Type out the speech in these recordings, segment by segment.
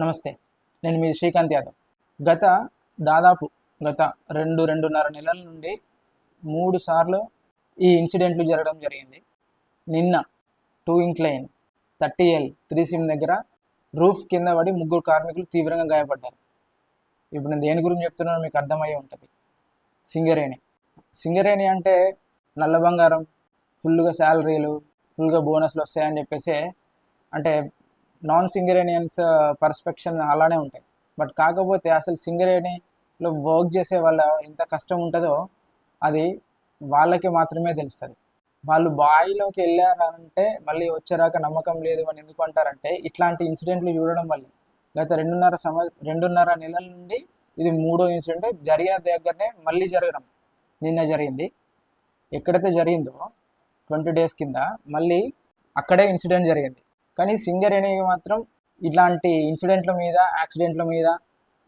నమస్తే. నేను మీ శ్రీకాంత్ యాదవ్. గత దాదాపు గత రెండు రెండున్నర నెలల నుండి మూడు సార్లు ఈ ఇన్సిడెంట్లు జరగడం జరిగింది. నిన్న two incline thirty L three seam దగ్గర రూఫ్ కింద పడి ముగ్గురు కార్మికులు తీవ్రంగా గాయపడ్డారు. ఇప్పుడు నేను దేని గురించి చెప్తున్నానో మీకు అర్థమయ్యే ఉంటుంది. సింగరేణి. సింగరేణి అంటే నల్ల బంగారం ఫుల్గా శాలరీలు ఫుల్గా బోనస్లు వస్తాయని చెప్పేసి అంటే నాన్ సింగరేనియన్స్ పర్స్పెక్షన్ అలానే ఉంటాయి. బట్ కాకపోతే అసలు సింగరేణిలో వర్క్ చేసే వాళ్ళ ఎంత కష్టం ఉంటుందో అది వాళ్ళకి మాత్రమే తెలుస్తుంది. వాళ్ళు బాయిలోకి వెళ్ళారంటే మళ్ళీ వచ్చేరాక నమ్మకం లేదు అని ఎందుకు అంటారంటే ఇట్లాంటి ఇన్సిడెంట్లు చూడడం వల్ల. గత రెండున్నర సమ రెండున్నర నెలల నుండి ఇది మూడో ఇన్సిడెంట్ జరిగిన దగ్గరనే మళ్ళీ జరగడం. నిన్న జరిగింది. ఎక్కడైతే జరిగిందో ట్వంటీ డేస్ కింద మళ్ళీ అక్కడే ఇన్సిడెంట్ జరిగింది. కానీ సింగర్ అనేవి మాత్రం ఇట్లాంటి ఇన్సిడెంట్ల మీద యాక్సిడెంట్ల మీద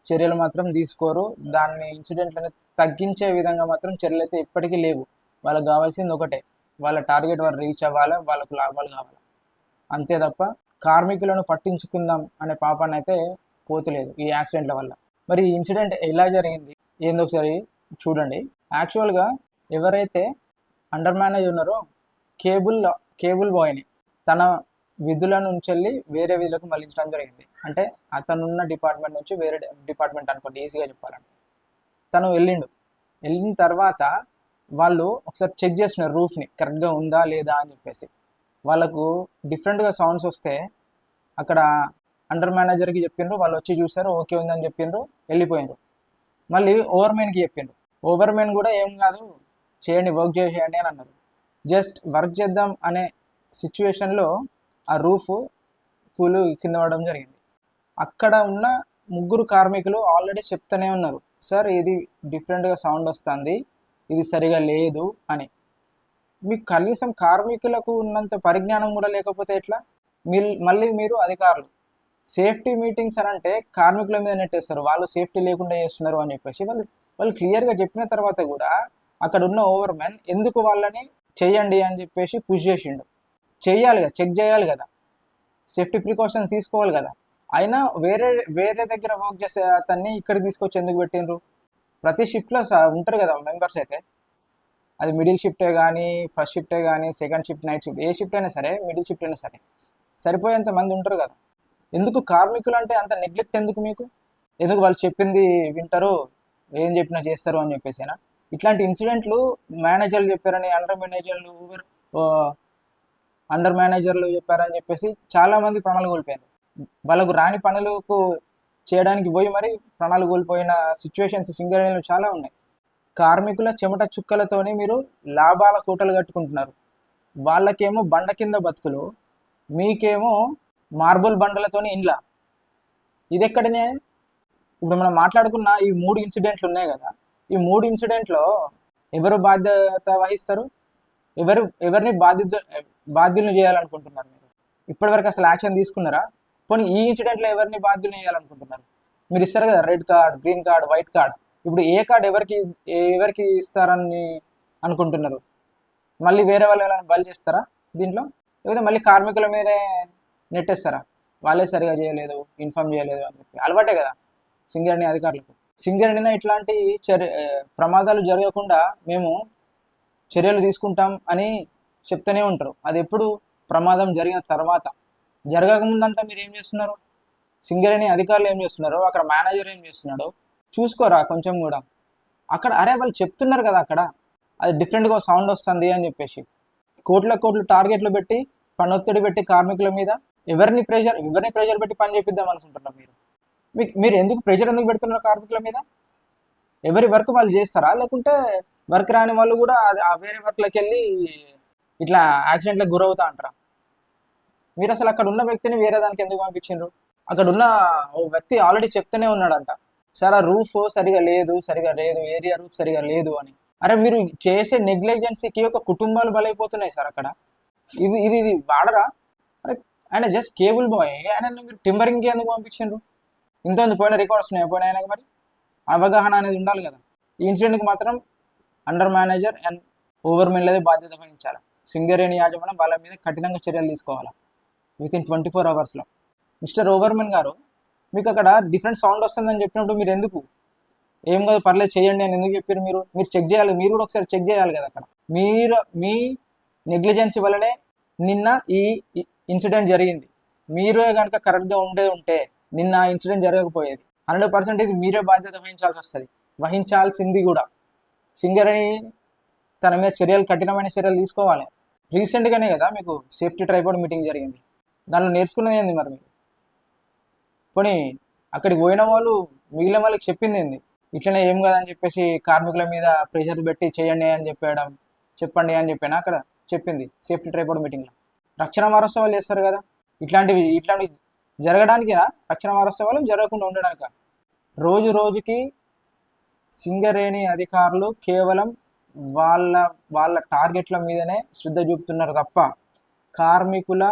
చర్యలు మాత్రం తీసుకోరు. దాన్ని ఇన్సిడెంట్లను తగ్గించే విధంగా మాత్రం చర్యలు అయితే ఇప్పటికీ లేవు. వాళ్ళకి కావాల్సింది ఒకటే వాళ్ళ టార్గెట్ వాళ్ళు రీచ్ అవ్వాలి వాళ్ళకు లాభాలు కావాలి. అంతే తప్ప కార్మికులను పట్టించుకుందాం అనే పాపాన్ని అయితే పోతలేదు ఈ యాక్సిడెంట్ల వల్ల. మరి ఈ ఇన్సిడెంట్ ఎలా జరిగింది? ఏందో ఒకసారి చూడండి. యాక్చువల్గా ఎవరైతే అండర్ మేనేజ్ ఉన్నారో కేబుల్ కేబుల్ బాయ్ని తన విధుల నుంచి వెళ్ళి వేరే విధులకు మళ్ళించడం జరిగింది. అంటే అతనున్న డిపార్ట్మెంట్ నుంచి వేరే డిపార్ట్మెంట్ అనుకోండి ఈజీగా చెప్పాలంటే. తను వెళ్ళిండు. వెళ్ళిన తర్వాత వాళ్ళు ఒకసారి చెక్ చేసిన రూఫ్ని కరెక్ట్గా ఉందా లేదా అని చెప్పేసి. వాళ్ళకు డిఫరెంట్గా సౌండ్స్ వస్తే అక్కడ అండర్ మేనేజర్కి చెప్పిండ్రు వాళ్ళు వచ్చి చూసారు ఓకే ఉందని చెప్పిండ్రు వెళ్ళిపోయిండ్రు. మళ్ళీ ఓవర్మెన్కి చెప్పిండ్రు. ఓవర్మెన్ కూడా ఏం కాదు చేయండి వర్క్ చేసేయండి అని అన్నారు. జస్ట్ వర్క్ చేద్దాం అనే సిచ్యువేషన్లో ఆ రూఫ్ కూలు కింద పడడం జరిగింది. అక్కడ ఉన్న ముగ్గురు కార్మికులు ఆల్రెడీ చెప్తూనే ఉన్నారు. సార్ ఇది డిఫరెంట్గా సౌండ్ వస్తుంది. ఇది సరిగా లేదు అని. మీకు కనీసం కార్మికులకు ఉన్నంత పరిజ్ఞానం కూడా లేకపోతే ఎట్లా? మీ మళ్ళీ మీరు అధికారులు. సేఫ్టీ మీటింగ్స్ అని అంటే కార్మికుల మీద నెట్టేస్తారు వాళ్ళు సేఫ్టీ లేకుండా చేస్తున్నారు అని చెప్పేసి వాళ్ళు వాళ్ళు క్లియర్గా చెప్పిన తర్వాత కూడా అక్కడ ఉన్న ఓవర్మెన్ ఎందుకు వాళ్ళని చేయండి అని చెప్పేసి పుష్ చేసిండు. చేయాలి కదా చెక్ చేయాలి కదా. సేఫ్టీ ప్రికాషన్స్ తీసుకోవాలి కదా. అయినా వేరే వేరే దగ్గర వర్క్ చేసే అతన్ని ఇక్కడ తీసుకొచ్చి ఎందుకు పెట్టిండ్రు? ప్రతి షిఫ్ట్లో ఉంటారు కదా మెంబర్స్ అయితే. అది మిడిల్ షిఫ్టే కానీ ఫస్ట్ షిఫ్టే కానీ సెకండ్ షిఫ్ట్ నైట్ షిఫ్ట్ ఏ షిఫ్ట్ అయినా సరే మిడిల్ షిఫ్ట్ అయినా సరే సరిపోయేంత మంది ఉంటారు కదా. ఎందుకు కార్మికులు అంటే అంత నెగ్లెక్ట్ ఎందుకు మీకు? ఎందుకు వాళ్ళు చెప్పింది వింటారు? ఏం చెప్పినా చేస్తారు అని చెప్పేసినా? ఇట్లాంటి ఇన్సిడెంట్లు మేనేజర్లు చెప్పారని అండర్ మేనేజర్లు ఊబర్ అండర్ మేనేజర్లు చెప్పారని చెప్పేసి చాలా మంది ప్రాణాలు కోల్పోయారు. వాళ్ళకు రాని పనులకు చేయడానికి పోయి మరి ప్రాణాలు కోల్పోయిన సిచ్యువేషన్స్ సింగరేణిలో చాలా ఉన్నాయి. కార్మికుల చెమట చుక్కలతోనే మీరు లాభాల కూటలు కట్టుకుంటున్నారు. వాళ్ళకేమో బండ కింద బతుకులు మీకేమో మార్బుల్ బండలతోని ఇండ్ల. ఇది ఎక్కడనే ఇప్పుడు మనం మాట్లాడుకున్న ఈ మూడు ఇన్సిడెంట్లు ఉన్నాయి కదా. ఈ మూడు ఇన్సిడెంట్లో ఎవరు బాధ్యత వహిస్తారు? ఎవరు ఎవరిని బాధ్యత బాధ్యులను చేయాలనుకుంటున్నారు మీరు? ఇప్పటివరకు అసలు యాక్షన్ తీసుకున్నారా? పోనీ ఈ ఇన్సిడెంట్లో ఎవరిని బాధ్యులను చేయాలనుకుంటున్నారు? మీరు ఇస్తారు కదా red card green card white card. ఇప్పుడు ఏ కార్డ్ ఎవరికి ఎవరికి ఇస్తారని అనుకుంటున్నారు? మళ్ళీ వేరే వాళ్ళు ఎవరైనా బలి చేస్తారా దీంట్లో? లేకపోతే మళ్ళీ కార్మికుల మీదే నెట్టేస్తారా? వాళ్ళే సరిగా చేయలేదు ఇన్ఫామ్ చేయలేదు అని చెప్పి. అలవాటే కదా సింగరణి అధికారులకు. సింగరణిన ఇట్లాంటి చర్య ప్రమాదాలు జరగకుండా మేము చర్యలు తీసుకుంటాం అని చెప్తూనే ఉంటారు. అది ఎప్పుడు ప్రమాదం జరిగిన తర్వాత. జరగకముందంతా మీరు ఏం చేస్తున్నారు? సింగరేణి అధికారులు ఏం చేస్తున్నారు? అక్కడ మేనేజర్ ఏం చేస్తున్నాడు? చూసుకోరా కొంచెం కూడా. అక్కడ అరే వాళ్ళు చెప్తున్నారు కదా అక్కడ. అది డిఫరెంట్గా సౌండ్ వస్తుంది అని చెప్పేసి. కోట్ల కోట్లు టార్గెట్లు పెట్టి పనొత్తిడి పెట్టి కార్మికుల మీద ఎవరిని ప్రెషర్ ఎవరిని ప్రెషర్ పెట్టి పని చేపిద్దాం అనుకుంటున్నారు మీరు? మీకు మీరు ఎందుకు ప్రెషర్ ఎందుకు పెడుతున్నారు కార్మికుల మీద? ఎవరి వర్క్ వాళ్ళు చేస్తారా? లేకుంటే వర్క్ రాని వాళ్ళు కూడా అది- ఆ వేరే వర్క్లోకి వెళ్ళి ఇట్లా యాక్సిడెంట్లకు గురవుతా అంటారా? మీరు అసలు అక్కడ ఉన్న వ్యక్తిని వేరే దానికి ఎందుకు పంపించిండ్రు? అక్కడ ఉన్న ఓ వ్యక్తి ఆల్రెడీ చెప్తూనే ఉన్నాడంట. సార్ ఆ రూఫ్ సరిగా లేదు సరిగా లేదు ఏరియా రూఫ్ సరిగా లేదు అని. అరే మీరు చేసే నెగ్లిజెన్సీకి ఒక కుటుంబాలు బలైపోతున్నాయి సార్ అక్కడ. ఇది ఇది ఇది వాడరా? అరే ఆయన జస్ట్ కేబుల్ బాయ్. ఆయన మీరు టింబరింగ్కి ఎందుకు పంపించిండ్రు? ఇంతమంది పోయిన రికార్డ్స్ ఉన్నాయి? పోయిన ఆయనకి మరి? అవగాహన అనేది ఉండాలి కదా. ఈ ఇన్సిడెంట్కి మాత్రం అండర్ మేనేజర్ అండ్ ఓవర్ మెన్లదే బాధ్యత వహించాలి. సింగరేణి యాజమాన్యం వాళ్ళ మీద కఠినంగా చర్యలు తీసుకోవాలి? విత్ ఇన్ ట్వంటీ ఫోర్ అవర్స్లో మిస్టర్ ఓవర్మెన్ గారు మీకు అక్కడ డిఫరెంట్ సౌండ్ వస్తుందని చెప్పినప్పుడు మీరు ఎందుకు? ఏం కాదు పర్లేదు చేయండి అని ఎందుకు చెప్పారు మీరు? మీరు చెక్ చేయాలి మీరు కూడా ఒకసారి చెక్ చేయాలి కదా అక్కడ. మీరు మీ నెగ్లిజెన్సీ వల్లనే నిన్న ఈ ఇన్సిడెంట్ జరిగింది. మీరే కనుక కరెక్ట్గా ఉండే ఉంటే నిన్న ఆ ఇన్సిడెంట్ జరగకపోయేది. హండ్రెడ్ పర్సెంట్ ఇది మీరే బాధ్యత వహించాల్సి వస్తుంది. వహించాల్సింది కూడా. సింగరేణి తన మీద చర్యలు కఠినమైన చర్యలు తీసుకోవాలి. రీసెంట్గానే కదా మీకు సేఫ్టీ ట్రైపోర్డ్ మీటింగ్ జరిగింది. దానిలో నేర్చుకున్నది ఏంది మరి మీరు? పోనీ అక్కడికి పోయిన వాళ్ళు మిగిలిన వాళ్ళకి చెప్పింది ఏంది? ఇట్లనే ఏం కాదని చెప్పేసి కార్మికుల మీద ప్రెషర్ పెట్టి చేయండి అని చెప్పడం చెప్పండి అని చెప్పాను? అక్కడ చెప్పింది సేఫ్టీ ట్రైపోర్డ్ మీటింగ్లో రక్షణ వారోత్సవాలు చేస్తారు కదా. ఇట్లాంటివి ఇట్లాంటివి జరగడానికి రక్షణ వారోత్సవాలు జరగకుండా ఉండడానిక? రోజు రోజుకి సింగరేణి అధికారులు కేవలం వాళ్ళ వాళ్ళ టార్గెట్ల మీదనే శ్రద్ధ చూపుతున్నారు తప్ప కార్మికుల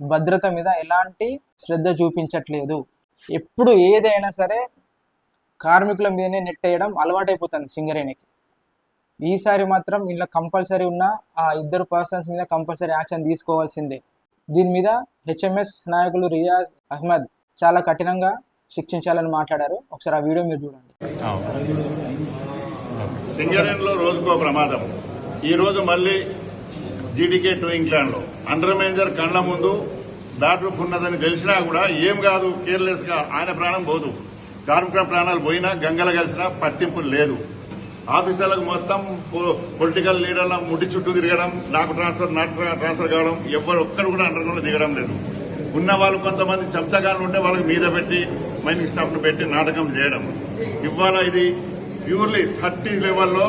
భద్రత మీద ఎలాంటి శ్రద్ధ చూపించట్లేదు. ఎప్పుడు ఏదైనా సరే కార్మికుల మీదనే నెట్టేయడం అలవాటైపోతుంది సింగరేణికి. ఈసారి మాత్రం ఇలా కంపల్సరీ ఉన్న ఆ ఇద్దరు పర్సన్స్ మీద కంపల్సరీ యాక్షన్ తీసుకోవాల్సిందే. దీని మీద హెచ్ఎంఎస్ నాయకులు రియాజ్ అహ్మద్ చాలా కఠినంగా శిక్షించాలని మాట్లాడారు. ఒకసారి ఆ వీడియో మీరు చూడండి. సింగరేణిలో రోజుకో ప్రమాదం. ఈ రోజు మళ్ళీ జీడీకే టూ ఇంగ్లాండ్లో. అండర్ మేనేజర్ కళ్ళ ముందు దాటుకు ఉన్నదని తెలిసినా కూడా ఏం కాదు కేర్లెస్గా ఆయన ప్రాణం పోదు. కార్మికుల ప్రాణాలు పోయినా గంగల కలిసినా పట్టింపు లేదు. ఆఫీసర్లకు మొత్తం పొ- పొలిటికల్ లీడర్ల ముడి చుట్టూ తిరగడం నాకు ట్రాన్స్ఫర్ నాకు ట్రాన్స్ఫర్ కావడం ఎవరు ఒక్కరు కూడా అండర్ గ్రౌండ్ దిగడం లేదు. ఉన్న వాళ్ళు కొంతమంది చెంచగాళ్ళు ఉంటే వాళ్ళకి మీద పెట్టి మైనింగ్ స్టాఫ్ను పెట్టి నాటకం చేయడం. ఇవాళ ఇది ప్యూర్లీ థర్టీ లెవెల్లో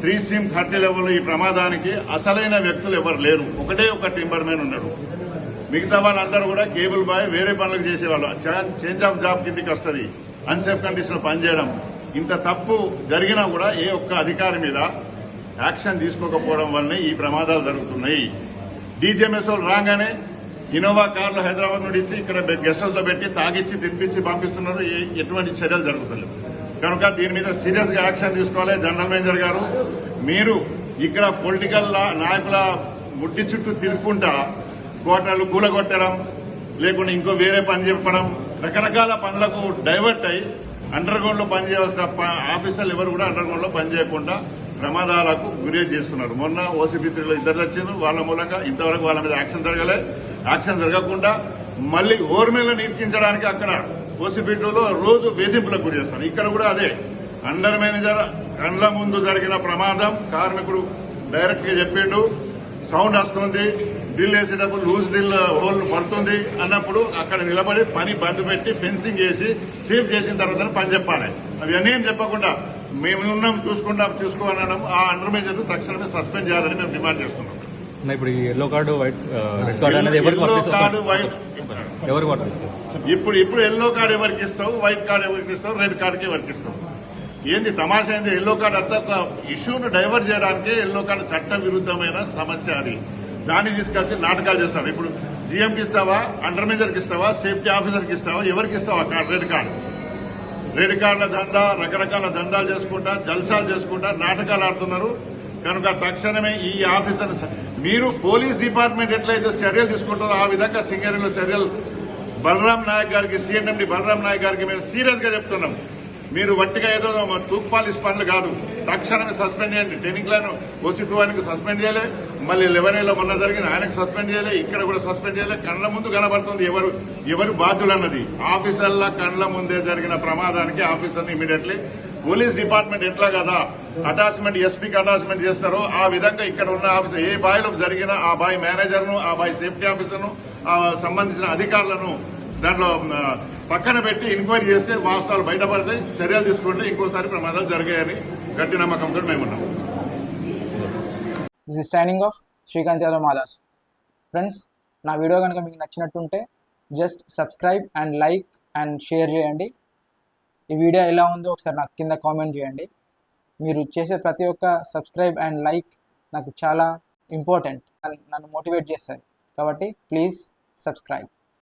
త్రీ సిమ్ థర్టీ లెవెల్లో ఈ ప్రమాదానికి అసలైన వ్యక్తులు ఎవరు లేరు. ఒకటే ఒక టింబర్ మ్యాన్ ఉన్నాడు. మిగతా వాళ్ళందరూ కూడా కేబుల్ బాయ్ వేరే పనులకు చేసేవాళ్ళు. చేంజ్ ఆఫ్ జాబ్ కిందకి వస్తుంది. అన్సేఫ్ కండిషన్లో పనిచేయడం. ఇంత తప్పు జరిగినా కూడా ఏ ఒక్క అధికారి మీద యాక్షన్ తీసుకోకపోవడం వల్లనే ఈ ప్రమాదాలు జరుగుతున్నాయి. డీజీఎంఎస్ రాగానే ఇన్నోవా కార్లు హైదరాబాద్ నుండి ఇచ్చి ఇక్కడ గెస్టులతో పెట్టి తాగిచ్చి తినిపించి పంపిస్తున్నారు. ఎటువంటి చర్యలు జరుగుతలేదు కనుక దీని మీద సీరియస్గా యాక్షన్ తీసుకోవాలి జనరల్ మేనేజర్ గారు. మీరు ఇక్కడ పొలిటికల్ నాయకుల ముట్టి చుట్టూ తిరుక్కుంటా కోటలు కూలగొట్టడం లేకుంటే ఇంకో వేరే పని చెప్పడం రకరకాల పనులకు డైవర్ట్ అయి అండర్ గ్రౌండ్లో పనిచేయాల్సిన ఆఫీసర్లు ఎవరు కూడా అండర్ గ్రౌండ్లో పనిచేయకుండా ప్రమాదాలకు గురి చేస్తున్నారు. మొన్న ఓసీపీ త్రీలో ఇద్దరు వచ్చిండ్రు. వాళ్ళ మూలంగా ఇంతవరకు వాళ్ళ మీద యాక్షన్ జరగలేదు యాక్షన్ జరగకుండా మళ్ళీ ఓర్మేలను నీర్కించడానికి అక్కడ ఓసీపీ టూలో రోజు వేధింపులకు గురి చేస్తారు. ఇక్కడ కూడా అదే. అండర్ మేనేజర్ కండ్ల ముందు జరిగిన ప్రమాదం కార్మికుడు డైరెక్ట్గా చెప్పిండు. సౌండ్ వస్తుంది. డ్రిల్ వేసేటప్పుడు లూజ్ డ్రిల్ హోల్ పడుతుంది అన్నప్పుడు అక్కడ నిలబడి పని బంద్ పెట్టి ఫెన్సింగ్ చేసి సేఫ్ చేసిన తర్వాత పని చెప్పాలి. అవన్నీ ఏం చెప్పకుండా మేము ఉన్నాం చూసుకుంటాం చూసుకోవాలనడం ఆ అండర్ మేజర్ తక్షణమే సస్పెండ్ చేయాలని మేము డిమాండ్ చేస్తున్నాం. ఇప్పుడు ఈ yellow card white card white వర్తిస్తుంది ఎవరికి ఇప్పుడు ఇప్పుడు ఎల్లో కార్డు ఎవరికి ఇస్తావు? వైట్ కార్డు ఎవరికి ఇస్తావు? రెడ్ కార్డుకి ఎవరికి ఇస్తావు? ఏంది తమాషా ఏంది? ఎల్లో కార్డు అంతా ఒక ఇష్యూను డైవర్ట్ చేయడానికి ఎల్లో కార్డు చట్ట విరుద్ధమైన సమస్య అది. దాన్ని తీసుకొచ్చి నాటకాలు చేస్తారు. ఇప్పుడు జీఎంకి ఇస్తావా? అండర్ మేజర్కి ఇస్తావా? సేఫ్టీ ఆఫీసర్కి ఇస్తావా? ఎవరికి ఇస్తావా కార్డు రెడ్ కార్డు రెడ్ కార్డుల దందా రకరకాల దందాలు చేసుకుంటా జల్సాలు చేసుకుంటా నాటకాలు ఆడుతున్నారు. కనుక తక్షణమే ఈ ఆఫీసర్ మీరు పోలీస్ డిపార్ట్మెంట్ ఎట్లయితే చర్యలు తీసుకుంటారో ఆ విధంగా సింగరేణిలో చర్యలు. బలరాం నాయక్ గారికి సీఎండి బలరాం నాయక్ గారికి మేము సీరియస్గా చెప్తున్నాం. మీరు వట్టిగా ఏదో తూక్ పనులు కాదు. తక్షణమే సస్పెండ్ చేయండి. Training line. ఓసీ టూ ఆయనకి సస్పెండ్ చేయలే. మళ్ళీ లెవెన్లో మొన్న జరిగిన ఆయనకు సస్పెండ్ చేయలే. ఇక్కడ కూడా సస్పెండ్ చేయలే. కండ్ల ముందు కనబడుతుంది ఎవరు ఎవరు బాధ్యులు అన్నది ఆఫీసర్ల కండ్ల ముందే జరిగిన ప్రమాదానికి ఆఫీసర్ని ఇమీడియట్లీ పోలీస్ డిపార్ట్మెంట్ ఎట్లా కదా? అటాచ్మెంట్ ఎస్పీకి అటాచ్మెంట్ చేస్తారో ఆ విధంగా ఇక్కడ ఉన్న ఆఫీసర్ ఏ బాయిలో జరిగిన ఆ బాయ్ మేనేజర్ను ఆ బాయ్ సేఫ్టీ ఆఫీసర్ను ఆ సంబంధించిన అధికారులను దాంట్లో పక్కన పెట్టి ఎంక్వైరీ చేస్తే వాస్తవాలు బయటపడతాయి చర్యలు తీసుకుంటే ఇంకోసారి ప్రమాదాలు జరిగాయని గట్టి నమ్మకంతో మేము ఉన్నాం. This is signing off Srikanth Yadav Madas friends నా వీడియో కనుక మీకు నచ్చినట్టుంటే just subscribe and like and share చేయండి. ఈ వీడియో ఎలా ఉందో ఒకసారి నాకు కింద కామెంట్ చేయండి. మీరు చేసే ప్రతి ఒక్క సబ్స్క్రైబ్ అండ్ లైక్ నాకు చాలా ఇంపార్టెంట్. నన్ను మోటివేట్ చేస్తుంది కాబట్టి ప్లీజ్ సబ్స్క్రైబ్.